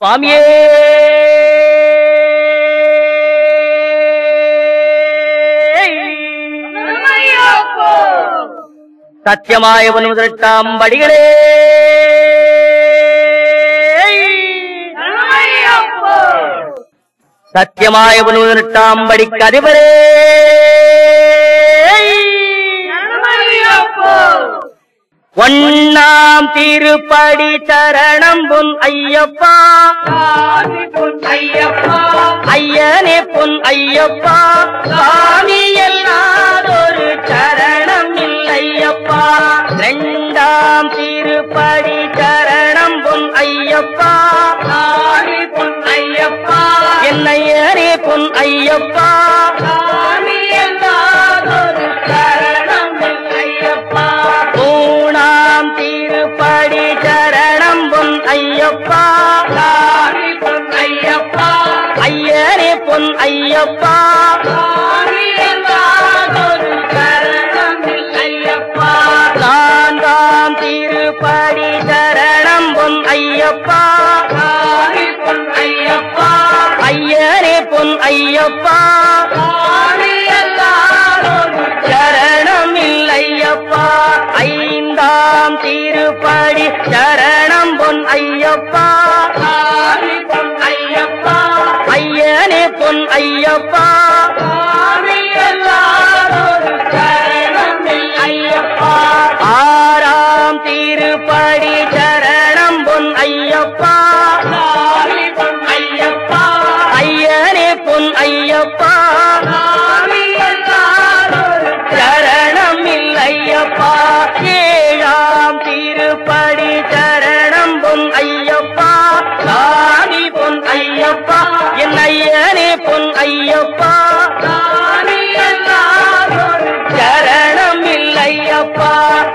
சுவாமியே! சத்தியமாய முதலெட்டாம் படிகளே சத்தியமாய முதலெட்டாம் படிக்கு அதிபரே ஒன்னாம் திருப்படி சரணம் பொன் ஐயப்பா. ஐயனே பொன் ஐயப்பா. சாமி எல்லாதொரு சரணம் இல்லையப்பா ரெண்டாம் திருப்படி சரணம் பொன் ஐயப்பா. பொன் ஐயப்பா. என்னையனே பொன் ஐயப்பா. சாமி எல்லாதொரு ஐயப்பா. ஐயப்பா. ஐயனே பொன் ஐயப்பா. நான்காம் திருப்படி சரணம் பொன் ஐயப்பா. ஐயனே பொன் ஐயப்பா. ஐந்தாம் திருப்படி சரணம் பொன் ஐயப்பா. பொன் ஐயப்பா ஐயனே பொன் ஐயப்பா ஐயப்பா. ஆறாம் திருப்படி எல்லாரோடு சரணம் இல்லையப்பா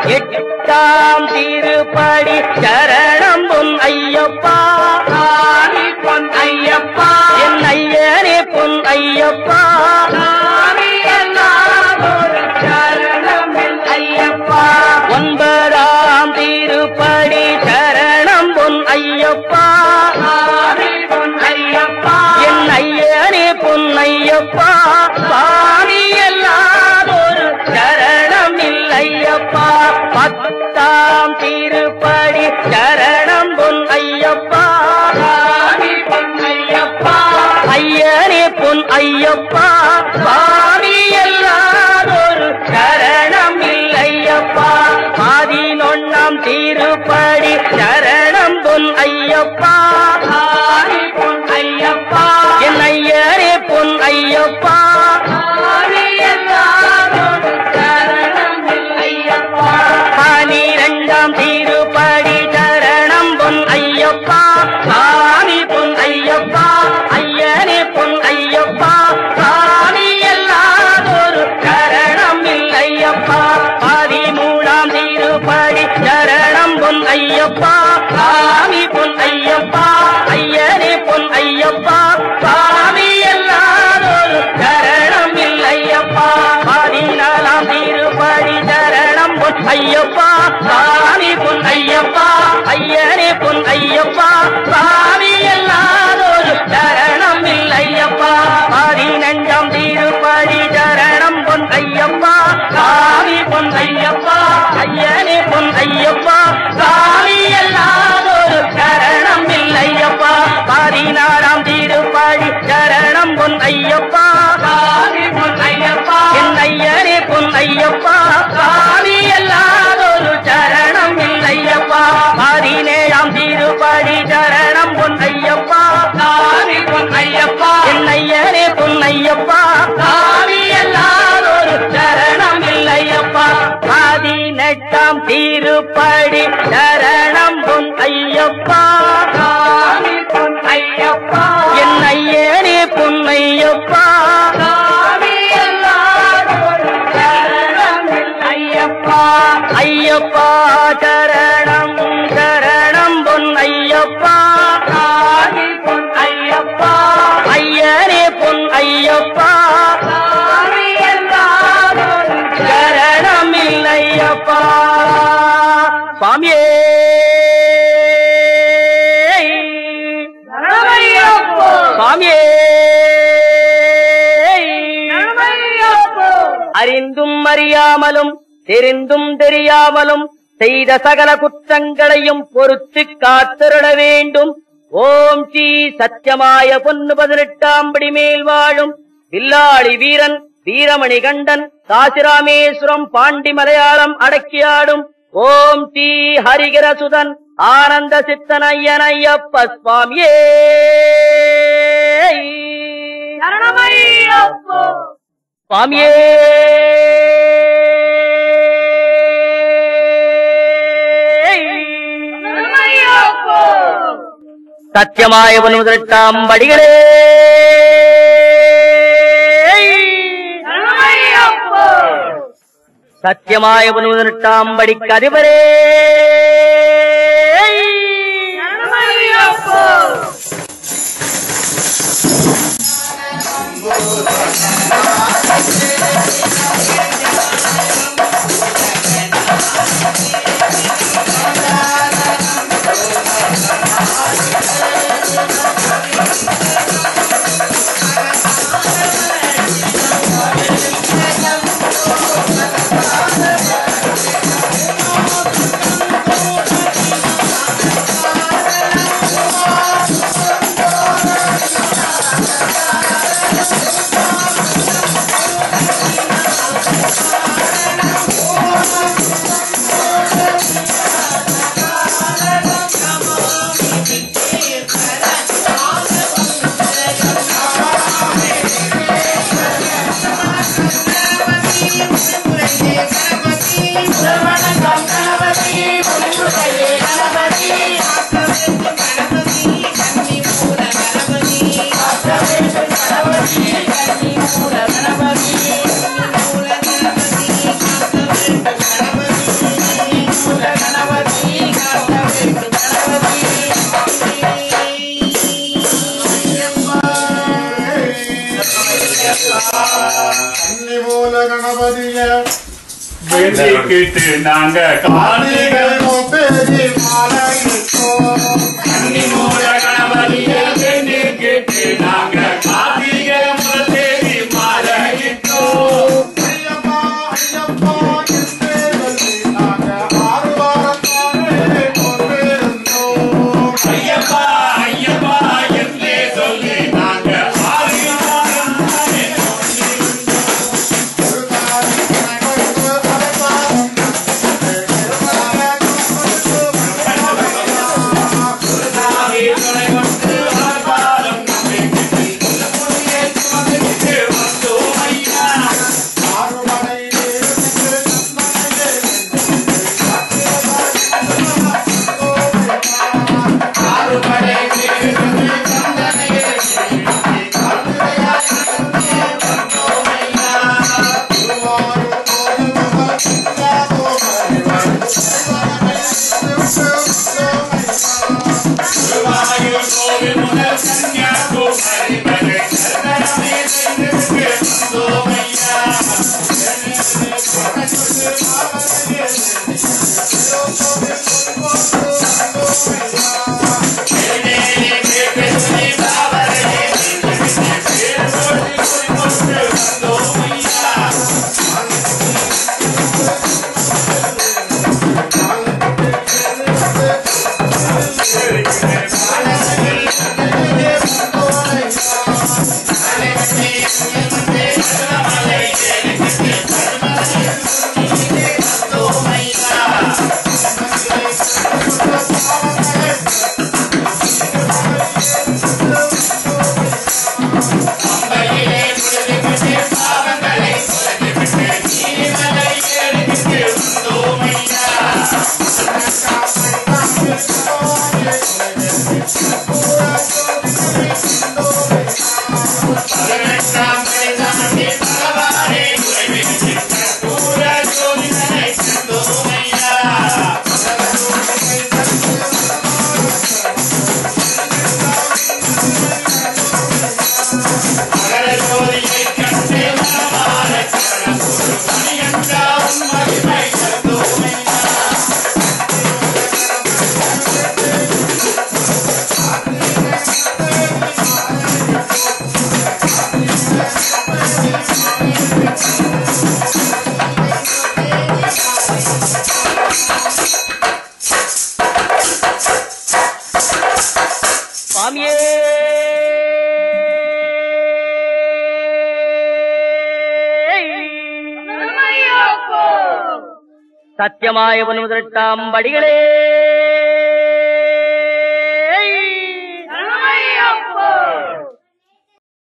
எட்டாம் திருப்படி சரணம் பொன் ஐயப்பா பொன் ஐயப்பா. என் ஐயனே பொன் ஐயப்பா. ஐயப்பா சாமி எல்லாதொரு சரணம் இல்லையப்பா பத்தாம் திருப்படி சரணம் பொன் ஐயப்பா. சாமி பொன் ஐயப்பா. ஐயனே பொன் ஐயப்பா. சாமி எல்லாதொரு சரணம் இல்லையப்பா பதினொன்னாம் திருப்படி சரணம் பொன் ஐயப்பா. ஐயனே பொன் ஐயப்பா சாமி எல்லாதொரு சரணம் இல்லையப்பா. பாதி நஞ்சம் திருப்படி சரணம் பொன் ஐயப்பா சாமி பொன் ஐயப்பா ஐயனே பொன் ஐயப்பா சாமி ஐயப்பா என் ஐயனே பொன் ஐயப்பா சாமி எல்லாதொரு சரணம் இல்லையப்பா. பதினெட்டாம் திருப்படி சரணம் பொன் ஐயப்பா சாமி பொன் ஐயப்பா என் ஐயனே பொன் ஐயப்பா ஐயப்பா சரணம். சுவாமியே. சுவாமியே. அறிந்தும் அறியாமலும் தெரிந்தும் தெரியாமலும் செய்த சகல குற்றங்களையும் பொறுத்து காத்திருட வேண்டும். ஓம் ஸ்ரீ சத்தியமாய பொன்னு பதினெட்டாம் படி மேல் வாழும் வில்லாளி வீரன் வீரமணி கண்டன் காசிராமேஸ்வரம் பாண்டி மலையாளம் அடக்கியாடும் ஓம் ஸ்ரீ ஹரிகரசுதன் ஆனந்த சித்தன் ஐயன் ஐயப்ப சுவாமியே. சுவாமியே சத்தியமாய முதலெட்டாம் படிகளே சத்தியமாய முதலெட்டாம் படிக்கு அதிபரே கன்னிமூல கணபதிய வேண்டிக்கிட்டு நாங்க காணிகள் మూల பதினெட்டாம் வயதானே சாமியே சத்தியமாயவன் முதலெட்டாம் படிகளே